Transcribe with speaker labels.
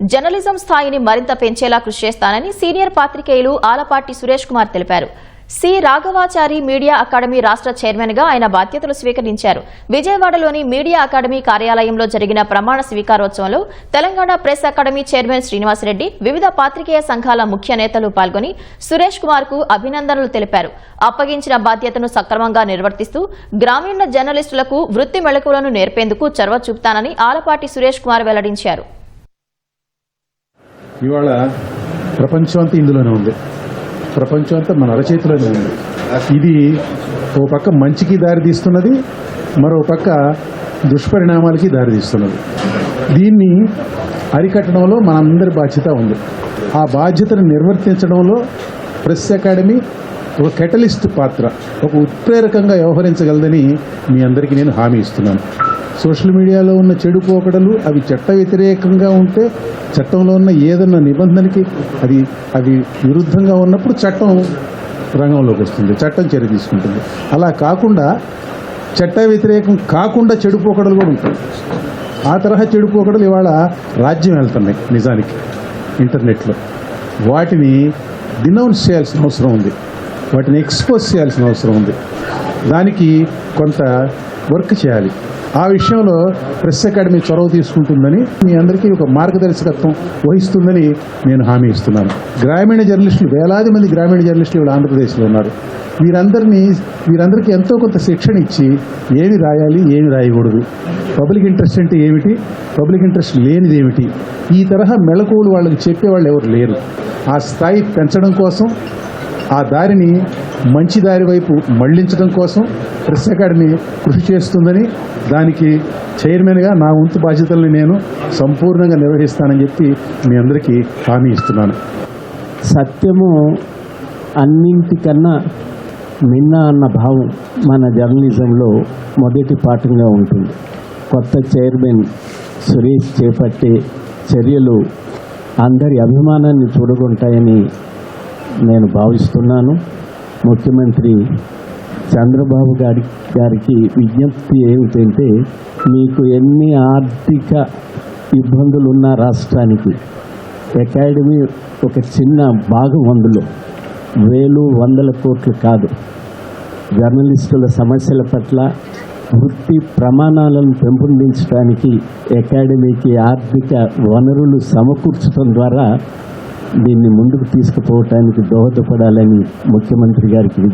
Speaker 1: Journalism స్థాయిని మరింత పెంచేలా కృషి చేస్తానని సీనియర్ పాత్రికేయులు ఆలపాటి సురేష్ కుమార్ తెలిపారు. సి. రాఘవాచారి మీడియా అకాడమీ రాష్ట్ర చైర్మన్గా ఆయన బాధ్యతలు స్వీకరించారు. విజయవాడలోని మీడియా అకాడమీ కార్యాలయంలో జరిగిన ప్రమాణ స్వీకారోత్సవంలో Telangana press academy chairman Srinivasareddy వివిధ పాత్రికేయ సంఘాల ముఖ్య నేతలు పాల్గొని సురేష్ కుమార్కు అభినందనలు తెలిపారు. అప్పగించిన బాధ్యతను సక్రమంగా నిర్వర్తిస్తూ గ్రామీణ జర్నలిస్టులకు వృత్తి మెళకువలను నేర్పేందుకు చొరవ చూపుతానని ఆలపాటి సురేష్ కుమార్ వెల్లడించారు.
Speaker 2: ఇవాళ ప్రపంచం అంతా ఇందులోనే ఉంది. ప్రపంచం అంతా మన అరచేతిలోనే ఉంది. ఇది ఓ పక్క మంచికి దారి తీస్తున్నది మరో పక్క దుష్పరిణామాలకి దారితీస్తున్నది దీన్ని అరికట్టడంలో మనందరి బాధ్యత ఉంది. ఆ బాధ్యతను నిర్వర్తించడంలో ప్రెస్ అకాడమీ ఒక కెటలిస్ట్ పాత్ర ఒక ఉత్ప్రేరకంగా వ్యవహరించగలదని మీ అందరికీ నేను హామీ ఇస్తున్నాను. సోషల్ మీడియాలో ఉన్న చెడు పోకడలు అవి చట్ట వ్యతిరేకంగా ఉంటే చట్టంలో ఉన్న ఏదన్నా నిబంధనకి అది అది విరుద్ధంగా ఉన్నప్పుడు చట్టం రంగంలోకి వస్తుంది చట్టం చర్య తీసుకుంటుంది. అలా కాకుండా చట్ట వ్యతిరేకం కాకుండా చెడు పోకడలు కూడా ఉంటాయి. ఆ తరహా చెడు పోకడలు ఇవాళ రాజ్యం వెళ్తున్నాయి నిజానికి ఇంటర్నెట్లో. వాటిని డినౌన్స్ చేయాల్సిన అవసరం ఉంది. వాటిని ఎక్స్పోజ్ చేయాల్సిన అవసరం ఉంది. దానికి కొంత వర్క్ చేయాలి. ఆ విషయంలో ప్రెస్ అకాడమీ చొరవ తీసుకుంటుందని మీ అందరికీ ఒక మార్గదర్శకత్వం వహిస్తుందని నేను హామీ ఇస్తున్నాను. గ్రామీణ జర్నలిస్టులు వేలాది మంది గ్రామీణ జర్నలిస్టులు ఇవాళ ఆంధ్రప్రదేశ్లో ఉన్నారు. వీరందరినీ వీరందరికీ ఎంతో కొంత శిక్షణ ఇచ్చి ఏమి రాయాలి ఏమి రాయకూడదు. పబ్లిక్ ఇంట్రెస్ట్ అంటే ఏమిటి? పబ్లిక్ ఇంట్రెస్ట్ లేనిది ఏమిటి? ఈ తరహా మెళకువలు వాళ్ళకి చెప్పేవాళ్ళు ఎవరు లేరు. ఆ స్థాయి పెంచడం కోసం ఆ దారిని మంచి దారి వైపు మళ్ళించడం కోసం ప్రెస్ అకాడమీ కృషి చేస్తుందని దానికి చైర్మన్గా నా వంతు బాధ్యతల్ని నేను సంపూర్ణంగా నిర్వహిస్తానని చెప్పి మీ అందరికీ హామీ ఇస్తున్నాను.
Speaker 3: సత్యము అన్నింటికన్నా మిన్న అన్న భావం మన జర్నలిజంలో మొదటి పాఠంగా ఉంటుంది. కొత్త చైర్మన్ సురేష్ చేపట్టే చర్యలు అందరి అభిమానాన్ని చూడగొంటాయని నేను భావిస్తున్నాను. ముఖ్యమంత్రి చంద్రబాబు గారి గారికి విజ్ఞప్తి ఏమిటంటే మీకు ఎన్ని ఆర్థిక ఇబ్బందులు ఉన్న రాష్ట్రానికి అకాడమీ ఒక చిన్న భాగం అందులో వేలు వందల కోట్లు కాదు. జర్నలిస్టుల సమస్యల పట్ల వృత్తి ప్రమాణాలను పెంపొందించడానికి అకాడమీకి ఆర్థిక వనరులు సమకూర్చడం ద్వారా దీన్ని ముందుకు తీసుకుపోవటానికి దోహదపడాలని ముఖ్యమంత్రి గారికి